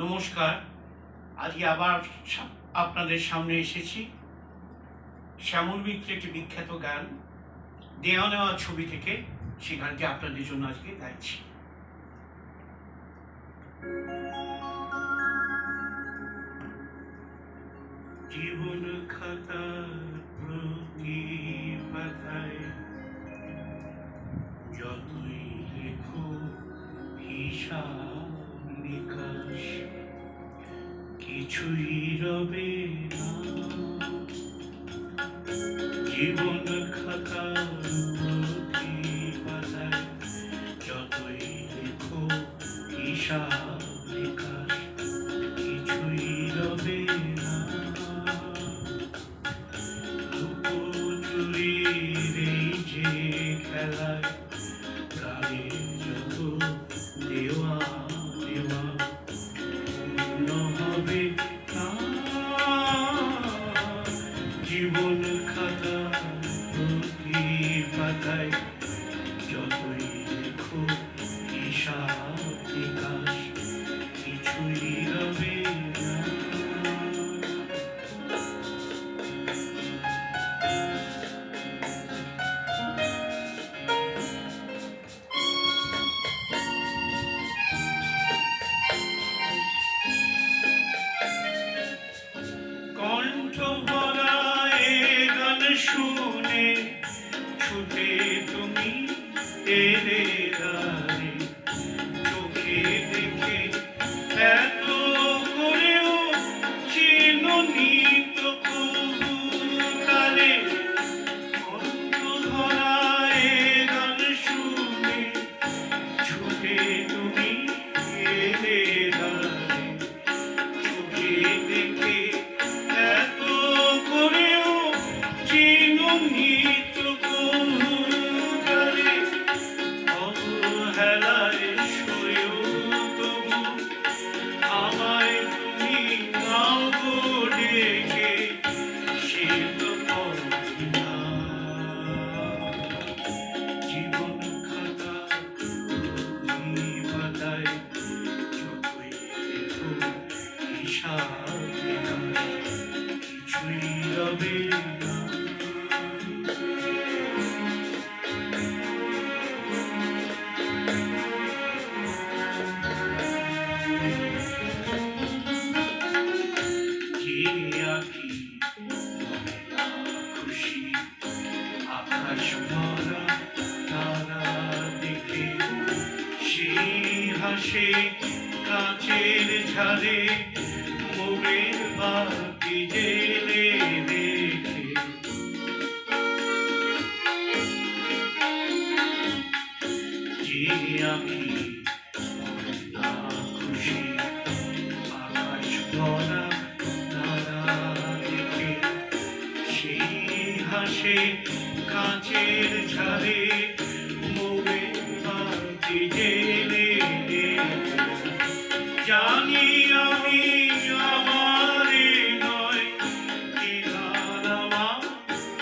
নমস্কার। আজকে আবার আপনাদের সামনে এসেছি। শ্যামল মিত্রের একটি বিখ্যাত গান, দেওয়া নেওয়া ছবি থেকে সেই গানটি আপনাদের জন্য আজকে গাইছি। জীবন খাতার প্রতি পাতায় যতই লেখো হিসাব নিকাশ কিছুই রবে জীবন খাতার যতই লেখো হিসাব কিছুই রবে না। যে খেলায় জীবন খাতা পাতায়? শুনে ছুটে তুমি এলে দ্বারে চোখে দেখে এত করেও চিনুনি তো কালে কণ্ঠ গান শুনে, ছুটে তুমি হাসে কাচের ঝাড়ে মোড়ের বাতি জেলে রেখে। যে না খুশি, আকাশ ভরা তারা দেখে, সেই হাসে কাঁচের ঝাড়ে মোড়ে বাতি জেলে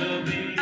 লেখো হিসাব নিকাশ কিছুই রবে